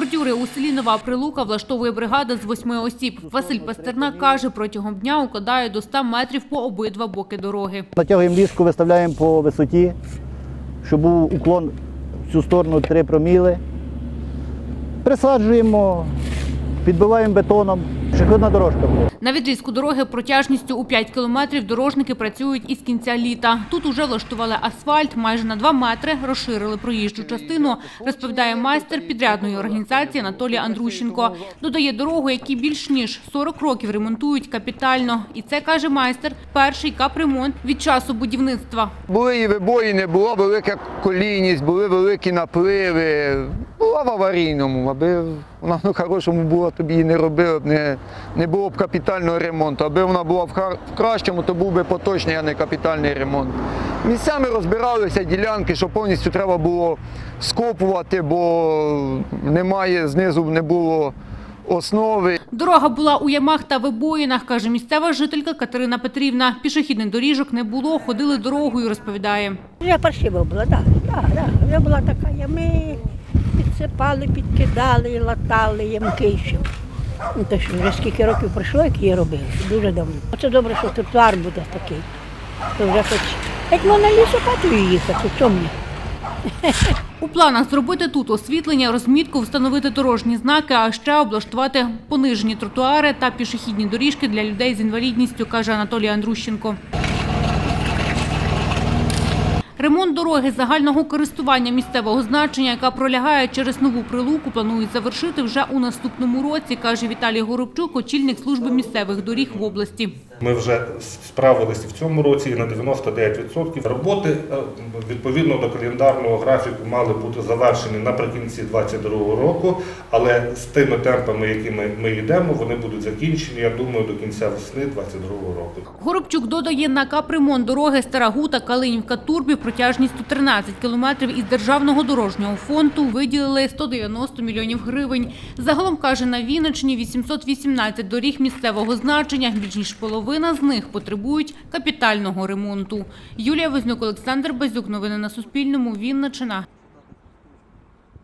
Бордюри у селі Нова Прилука влаштовує бригада з восьми осіб. Василь Пастернак каже, протягом дня укладає до 100 метрів по обидва боки дороги. Натягуємо ліжку, виставляємо по висоті, щоб був уклон в цю сторону 3 проміли. Присаджуємо, підбиваємо бетоном. Шикарна дорожка. На відрізку дороги протяжністю у 5 кілометрів дорожники працюють із кінця літа. Тут уже влаштували асфальт майже на 2 метри, розширили проїжджу частину, розповідає майстер підрядної організації Анатолій Андрущенко. Додає дорогу, які більш ніж 40 років ремонтують капітально. І це, каже майстер, перший капремонт від часу будівництва. Були і вибоїни, була велика колійність, були великі напливи. Була в аварійному, аби вона в хорошому була, тобі її не робили б, не, не було б капітального ремонту. Аби вона була в, хар- в кращому, то був би поточний, а не капітальний ремонт. Місцями розбиралися ділянки, що повністю треба було скопувати, бо немає, знизу не було основи. Дорога була у ямах та вибоїнах, каже місцева жителька Катерина Петрівна. Пішохідних доріжок не було, ходили дорогою, розповідає. Вже паршиво було, так, так, так. Вже була така ями, підсипали, підкидали, латали ямки ще. Ну, то що, вже скільки років пройшло, як її робили, дуже давно. Оце добре, що тротуар буде такий. То вже хоч, як можна лісопатою їхати, в чому? У планах зробити тут освітлення, розмітку, встановити дорожні знаки, а ще облаштувати понижені тротуари та пішохідні доріжки для людей з інвалідністю, каже Анатолій Андрущенко. Ремонт дороги загального користування місцевого значення, яка пролягає через нову прилуку, планують завершити вже у наступному році, каже Віталій Горобчук, очільник служби місцевих доріг в області. Ми вже справилися в цьому році і на 99%. Роботи е, відповідно до календарного графіку мали бути завершені наприкінці 2022 року, але з тими темпами, якими ми йдемо, вони будуть закінчені, я думаю, до кінця весни 2022 року. Горобчук додає на капремонт дороги Стара Гута Калинівка Турбів протяжністю 13 кілометрів із державного дорожнього фонду виділили 190 мільйонів гривень. Загалом каже на Вінниччині 818 доріг місцевого значення. Більш ніж половина з них потребують капітального ремонту. Юлія Вознюк, Олександр Базюк. Новини на Суспільному. Вінниччина.